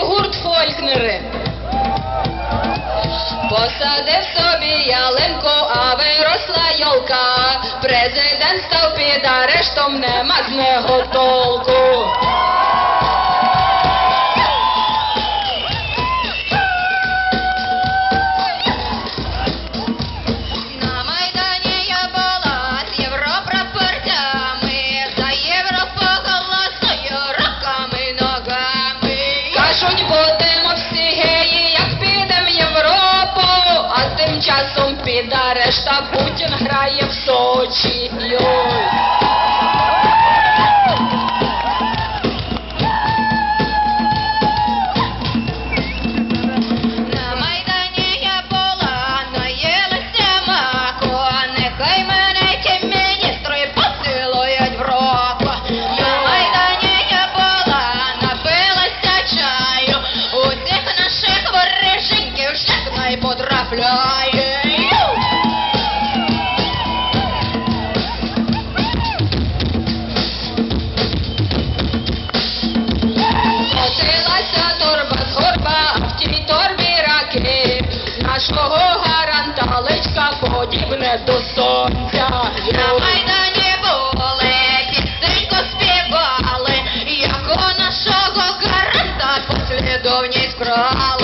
гурт Фолькнери. Посадив собі ялинку, а виросла йолка. Президент став під арештом, нема з нього толку. Будемо всі геї, як підем Європу, а тим часом піде решта Путін грає в Сочі. Йой. Шахнай потрапляє. Котилася торба з горба, а в тій торбі раки. Нашого гаранта личка подібне до сонця. На Майдані були, пісеньку співали, як у нашого гаранта послідовність крали.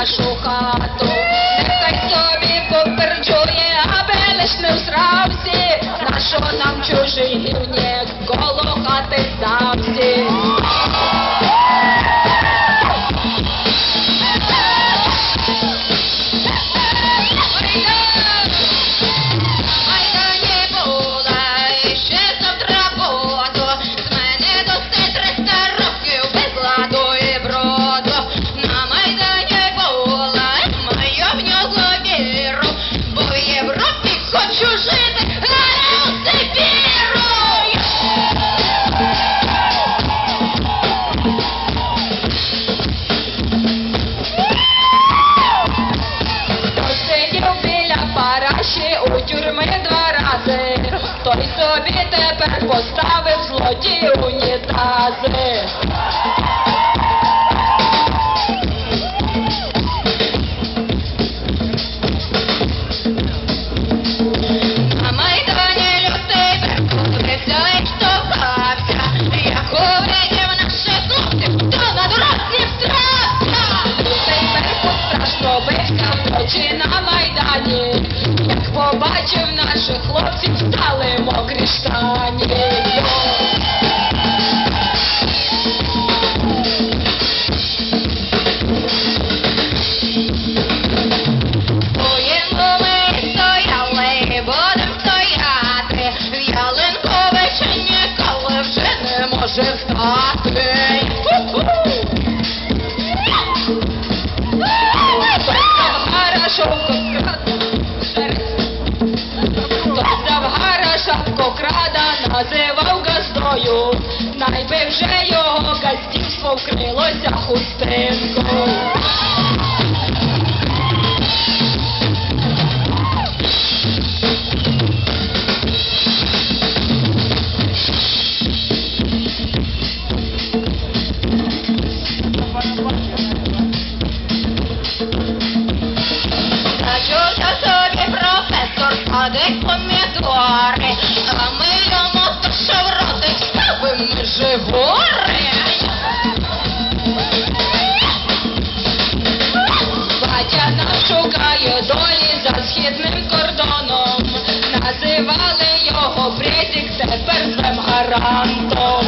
Нашу хату. Нехай собі попереджує, аби лиш не всрався. На що нам чужий гівнік коло хати параші у тюрми два рази. Той собі тепер поставив злоті унітази. Хлопців, стали мокрі штані. Газдою, найби вже його газдівство вкрилося хустинкою. Зачувся собі професор, садить помідори, ми. Батя нас шукає долі за східним кордоном. Називали його Брезік тепер злим гарантом.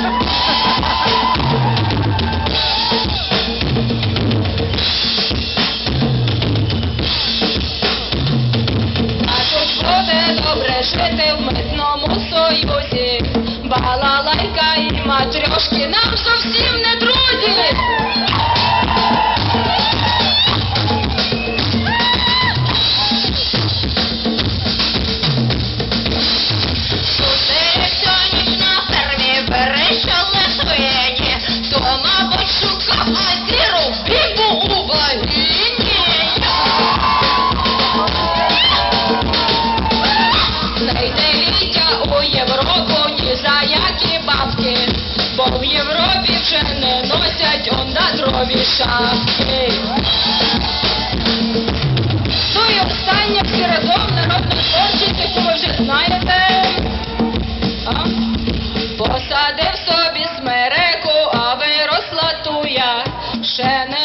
А тут буде добре жити в союзі балалайка і матрешки нам зовсім не друзі. Я у Європу ні за які бабки, бо в Європі вже не носять ондадрові шапки. Ну і останнє всі разом народна творчість, яку ви вже знаєте. А? Посадив собі смереку, а виросла туя. Ще не